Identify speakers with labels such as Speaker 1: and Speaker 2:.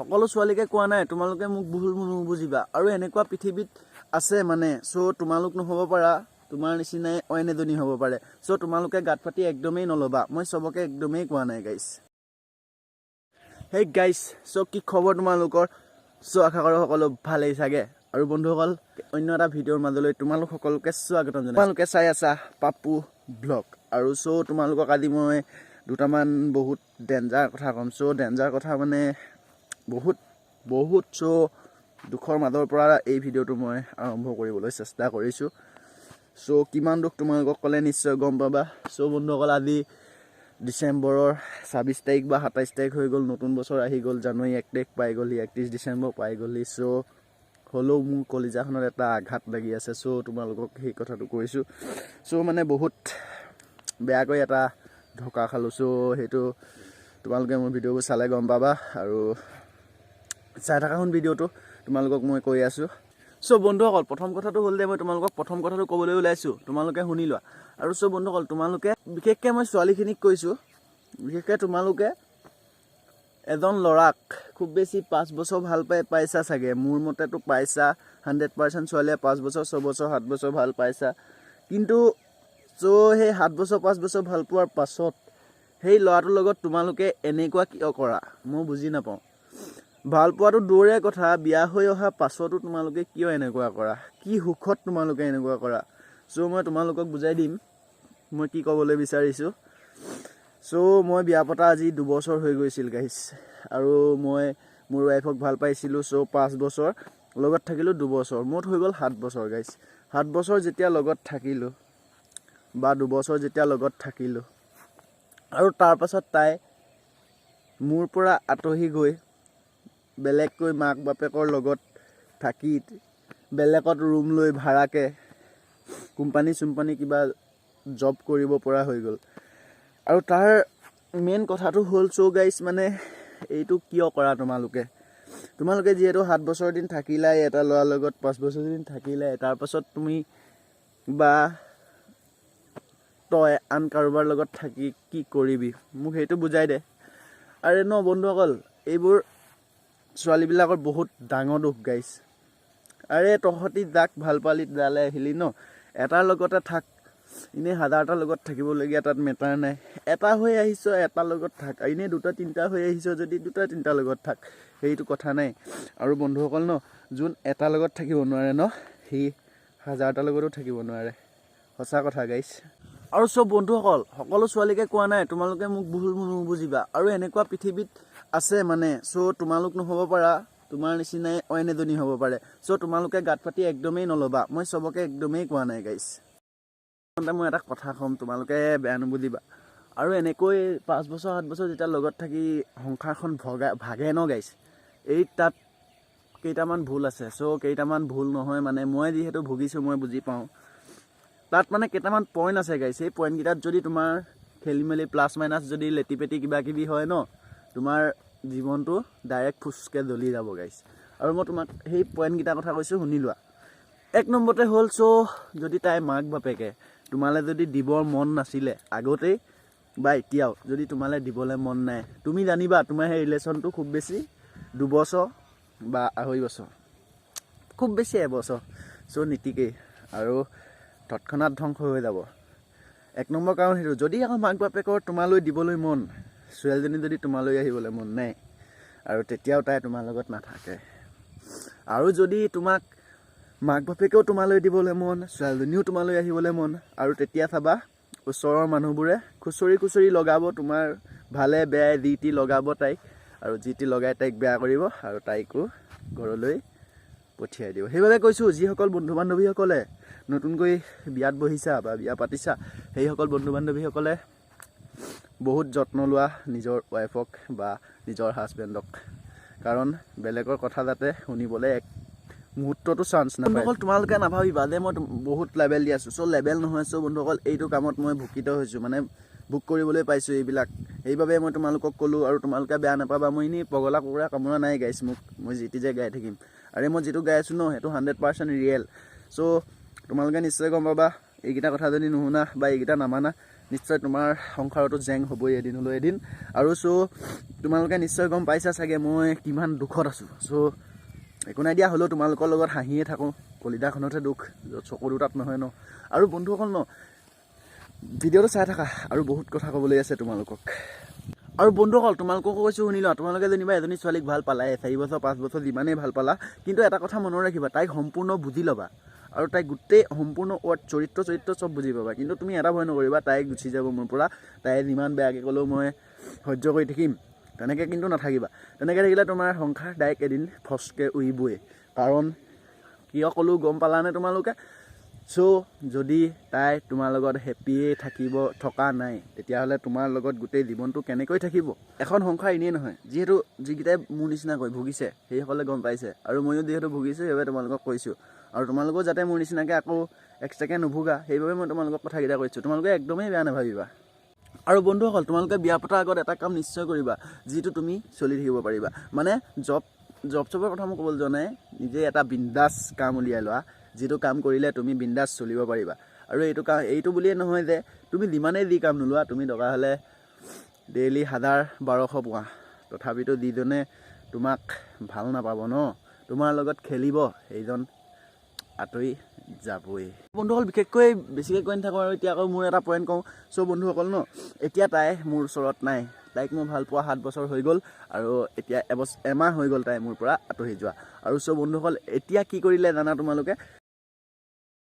Speaker 1: সকলো ছোৱালীকে কোৱা নাই তোমালোকে মোক ভুল নুবুজিবা। আৰু এনেকুৱা পৃথিৱীত আছে মানে চ' তোমালোক নহ'ব পাৰা তোমাৰ নিচিনাই অইন এজনী হ'ব পাৰে। চ' তোমালোকে গাত পাতি একদমেই নল'বা মই চবকে একদমেই কোৱা নাই গাইছ সেই গাইছ চ' কি খবৰ তোমালোকৰ? চ' আশা কৰোঁ সকলো ভালেই চাগে। আৰু বন্ধুসকল অন্য এটা ভিডিঅ'ৰ মাজলৈ তোমালোক সকলোকে স্বাগতম জনাই তোমালোকে চাই আছা পাপু ব্লগ। আৰু চ' তোমালোকক আজি মই দুটামান বহুত ডেঞ্জাৰ কথা ক'ম। চ' ডেঞ্জাৰ কথা মানে বহুত বহুত চ' দুখৰ মাজৰ পৰা এই ভিডিঅ'টো মই আৰম্ভ কৰিবলৈ চেষ্টা কৰিছোঁ। চ' কিমান দুখ তোমালোকক ক'লে নিশ্চয় গম পাবা। চ' বন্ধুসকল আজি ডিচেম্বৰৰ ছাব্বিছ তাৰিখ বা সাতাইছ তাৰিখ হৈ গ'ল নতুন বছৰ আহি গ'ল জানুৱাৰী এক তাৰিখ পাই গ'লহি একত্ৰিছ ডিচেম্বৰ পাই গ'লহি চ' হ'লেও মোৰ কলিজাখনত এটা আঘাত লাগি আছে চ' তোমালোকক সেই কথাটো কৈছোঁ। চ' মানে বহুত বেয়াকৈ এটা ঢকা খালোঁ। চ' সেইটো তোমালোকে মোৰ ভিডিঅ'বোৰ চালে গম পাবা আৰু চাই থকা শুন ভিডিঅ'টো। তোমালোকক মই কৈ আছোঁ। চ' বন্ধুসকল প্ৰথম কথাটো হ'ল যে মই তোমালোকক প্ৰথম কথাটো ক'বলৈ ওলাইছোঁ। তোমালোকে শুনি লোৱা। আৰু চ' বন্ধুসকল তোমালোকে বিশেষকৈ মই ছোৱালীখিনিক কৈছোঁ বিশেষকৈ তোমালোকে এজন ল'ৰাক খুব বেছি পাঁচ বছৰ ভাল পাই পাইছা চাগে। মোৰ মতেতো পাইছা হাণ্ড্ৰেড পাৰ্চেণ্ট ছোৱালীয়ে পাঁচ বছৰ ছবছৰ সাত বছৰ ভাল পাইছা। কিন্তু চ' সেই সাত বছৰ পাঁচ বছৰ ভাল পোৱাৰ পাছত সেই ল'ৰাটোৰ লগত তোমালোকে এনেকুৱা কিয় কৰা? মই বুজি নাপাওঁ। ভাল পোৱাটো দূৰৰে কথা বিয়া হৈ অহা পাছতো তোমালোকে কিয় এনেকুৱা কৰা? কি সুখত তোমালোকে এনেকুৱা কৰা? চ' মই তোমালোকক বুজাই দিম। মই কি ক'বলৈ বিচাৰিছোঁ? চ' মই বিয়া পতা আজি দুবছৰ হৈ গৈছিল গাইছ আৰু মই মোৰ ৱাইফক ভাল পাইছিলোঁ চ' পাঁচ বছৰ। লগত থাকিলোঁ দুবছৰ। মুঠ হৈ গ'ল সাত বছৰ গাইছ সাত বছৰ যেতিয়া লগত থাকিলোঁ বা দুবছৰ যেতিয়া লগত থাকিলোঁ। আৰু তাৰপাছত তাই মোৰ পৰা আঁতৰি গৈ বেলেগকৈ মাক বাপেকৰ লগত থাকি বেলেগত ৰুম লৈ ভাড়াকৈ কোম্পানী চোম্পানী কিবা জব কৰিব পৰা হৈ গ'ল। আৰু তাৰ মেইন কথাটো হ'ল চ' গাইছ মানে এইটো কিয় কৰা তোমালোকে? তোমালোকে যিহেতু সাত বছৰ দিন থাকিলাই এটা ল'ৰাৰ লগত পাঁচ বছৰ দিন থাকিলাই তাৰপাছত তুমি বা তই আন কাৰোবাৰ লগত থাকি কি কৰিবি? মোক সেইটো বুজাই দে। আৰে ন বন্ধুসকল এইবোৰ ছোৱালীবিলাকৰ বহুত ডাঙৰ দুখ গাইছ আৰে তহঁতি যাক ভাল পালি তালৈ আহিলি ন? এটাৰ লগতে থাক। এনেই হাজাৰটাৰ লগত থাকিবলগীয়া তাত মেটাৰ নাই। এটা হৈ আহিছ এটাৰ লগত থাক। এনেই দুটা তিনিটা হৈ আহিছ যদি দুটা তিনিটাৰ লগত থাক। সেইটো কথা নাই। আৰু বন্ধুসকল ন যোন এটাৰ লগত থাকিব নোৱাৰে ন সি হাজাৰটাৰ লগতো থাকিব নোৱাৰে। সঁচা কথা গাইছ আৰু চব বন্ধুসকল সকলো ছোৱালীকে কোৱা নাই তোমালোকে মোক ভুল নুবুজিবা। আৰু এনেকুৱা পৃথিৱীত আছে মানে চ' তোমালোক নহ'ব পাৰা তোমাৰ নিচিনাই অইন এজনী হ'ব পাৰে। চ' তোমালোকে গাত পাতি একদমেই নল'বা মই চবকে একদমেই কোৱা নাই প্ৰথমতে মই এটা কথা ক'ম তোমালোকে বেয়া নুবুজিবা। আৰু এনেকৈ পাঁচ বছৰ সাত বছৰ যেতিয়া লগত থাকি সংসাৰখন ভগা ভাগে ন গাইছ এই তাত কেইটামান ভুল আছে চ' কেইটামান ভুল নহয় মানে মই যিহেতু ভুগিছোঁ মই বুজি পাওঁ। তাত মানে কেইটামান পইণ্ট আছে গাইছ সেই পইণ্টকেইটাত যদি তোমাৰ খেলি মেলি প্লাছ মাইনাছ যদি লেটি পেটি কিবা কিবি হয় ন তোমাৰ জীৱনটো ডাইৰেক্ট ফুচকৈ জ্বলি যাব গাইছ আৰু মই তোমাক সেই পইণ্টকেইটাৰ কথা কৈছোঁ শুনি লোৱা। এক নম্বৰতে হ'ল চ' যদি তাই মাক বাপেকে তোমালৈ যদি দিবৰ মন নাছিলে আগতেই বা এতিয়াও যদি তোমালৈ দিবলৈ মন নাই তুমি জানিবা তোমাৰ সেই ৰিলেশ্যনটো খুব বেছি দুবছৰ বা আঢ়ৈ বছৰ। খুব বেছি এবছৰ চ' নীতিকেই আৰু তৎক্ষণাত ধ্বংস হৈ যাব। এক নম্বৰ কাৰণ সেইটো যদি আকৌ মাক বাপেকৰ তোমালৈ দিবলৈ মন ছোৱালীজনী যদি তোমালৈ আহিবলৈ মন নাই আৰু তেতিয়াও তাই তোমাৰ লগত নাথাকে। আৰু যদি তোমাক মাক বাপেকেও তোমালৈ দিবলৈ মন ছোৱালীজনীও তোমালৈ আহিবলৈ মন আৰু তেতিয়া চাবা ওচৰৰ মানুহবোৰে খুচৰি খুচৰি লগাব তোমাৰ ভালে বেয়াই যি টি লগাব তাইক আৰু যি টি লগাই তাইক বেয়া কৰিব আৰু তাইকো ঘৰলৈ পঠিয়াই দিব। সেইবাবে কৈছোঁ যিসকল বন্ধু বান্ধৱীসকলে নতুনকৈ বিয়াত বহিছা বা বিয়া পাতিছা সেইসকল বন্ধু বান্ধৱীসকলে বহুত যত্ন লোৱা নিজৰ ৱাইফক বা নিজৰ হাজবেণ্ডক কাৰণ বেলেগৰ কথা যাতে শুনিবলৈ এক মুহূৰ্ততো চান্স নাপায়। বন্ধুসকল তোমালোকে নাভাবিবা যে মই বহুত লেবেল দি আছোঁ। চ' লেবেল নহয় চ' বন্ধুসকল এইটো কামত মই ভুকিত হৈছোঁ। মানে বুক কৰিবলৈ পাইছোঁ এইবিলাক। সেইবাবে মই তোমালোকক ক'লোঁ আৰু তোমালোকে বেয়া নাপাবা। মই এনেই পগলা কুকুৰা কামোৰা নাই গাইছ মোক মই যি টি যে গাই থাকিম। আৰু মই যিটো গাই আছোঁ ন সেইটো হাণ্ড্ৰেড পাৰ্চেণ্ট ৰিয়েল চ' তোমালোকে নিশ্চয় গম পাবা এইকেইটা কথা যদি নুশুনা বা এইকেইটা নামানা নিশ্চয় তোমাৰ সংসাৰতো জেং হ'বই এদিন হ'লেও এদিন। আৰু চ' তোমালোকে নিশ্চয় গম পাইছা চাগে মই কিমান দুখত আছোঁ। চ' একো নাই দিয়া হ'লেও তোমালোকৰ লগত হাঁহিয়ে থাকোঁ। কলিতাখনতহে দুখ য'ত চকু দুটাত নহয় ন। আৰু বন্ধুসকল ন ভিডিঅ'টো চাই থাকা আৰু বহুত কথা ক'বলৈ আছে তোমালোকক। আৰু বন্ধুসকল তোমালোককো কৈছোঁ শুনি লোৱা তোমালোকে যেনিবা এজনী ছোৱালীক ভাল পালাই চাৰি বছৰ পাঁচ বছৰ যিমানেই ভাল পালা কিন্তু এটা কথা মনত ৰাখিবা তাইক সম্পূৰ্ণ বুজি ল'বা। আৰু তাইক গোটেই সম্পূৰ্ণ ৱৰ্ড চৰিত্ৰ চৰিত্ৰ চব বুজি পাবা। কিন্তু তুমি এটা ভয় নকৰিবা তাই গুচি যাব মোৰ পৰা। তাই যিমান বেয়াকৈ ক'লেও মই সহ্য কৰি থাকিম। তেনেকৈ কিন্তু নাথাকিবা। তেনেকৈ থাকিলে তোমাৰ সংসাৰ ডাইৰেক্ট এদিন ফচকৈ উৰিবই। কাৰণ কিয় ক'লোঁ গম পালানে তোমালোকে? চ' যদি তাই তোমাৰ লগত হেপিয়ে থাকিব থকা নাই তেতিয়াহ'লে তোমাৰ লগত গোটেই জীৱনটো কেনেকৈ থাকিব? এখন সংসাৰ এনেই নহয়। যিহেতু যিকেইটাই মোৰ নিচিনাকৈ ভুগিছে সেইসকলে গম পাইছে। আৰু ময়ো যিহেতু ভুগিছোঁ সেইবাবে তোমালোকক কৈছোঁ। আৰু তোমালোকেও যাতে মোৰ নিচিনাকৈ আকৌ এক্সট্ৰাকৈ নুভুগা সেইবাবে মই তোমালোকক কথাকেইটা কৈছোঁ। তোমালোকে একদমেই বেয়া নাভাবিবা। আৰু বন্ধুসকল তোমালোকে বিয়া পতাৰ আগত এটা কাম নিশ্চয় কৰিবা যিটো তুমি চলি থাকিব পাৰিবা। মানে জব জব চবৰ কথা মই ক'বলৈ যোৱা নাই। নিজে এটা বিন্দাছ কাম উলিয়াই লোৱা। যিটো কাম কৰিলে তুমি বিন্দাছ চলিব পাৰিবা। আৰু এইটো কাম এইটো বুলিয়ে নহয় যে তুমি যিমানেই যি কাম নোলোৱা তুমি দৰকাৰ হ'লে ডেইলি হাজাৰ বাৰশ পোৱা। তথাপিতো যিজনে তোমাক ভাল নাপাব ন তোমাৰ লগত খেলিব সেইজন আঁতৰি যাবই। বন্ধুসকল বিশেষকৈ বেছিকৈ কৈ নাথাকোঁ আৰু এতিয়া আকৌ মোৰ এটা পইণ্ট কওঁ। চ' বন্ধুসকল ন এতিয়া তাই মোৰ ওচৰত নাই। তাইক মই ভাল পোৱা সাত বছৰ হৈ গ'ল আৰু এতিয়া এবছৰ এমাহ হৈ গ'ল তাই মোৰ পৰা আঁতৰি যোৱা। আৰু চ' বন্ধুসকল এতিয়া কি কৰিলে জানা তোমালোকে?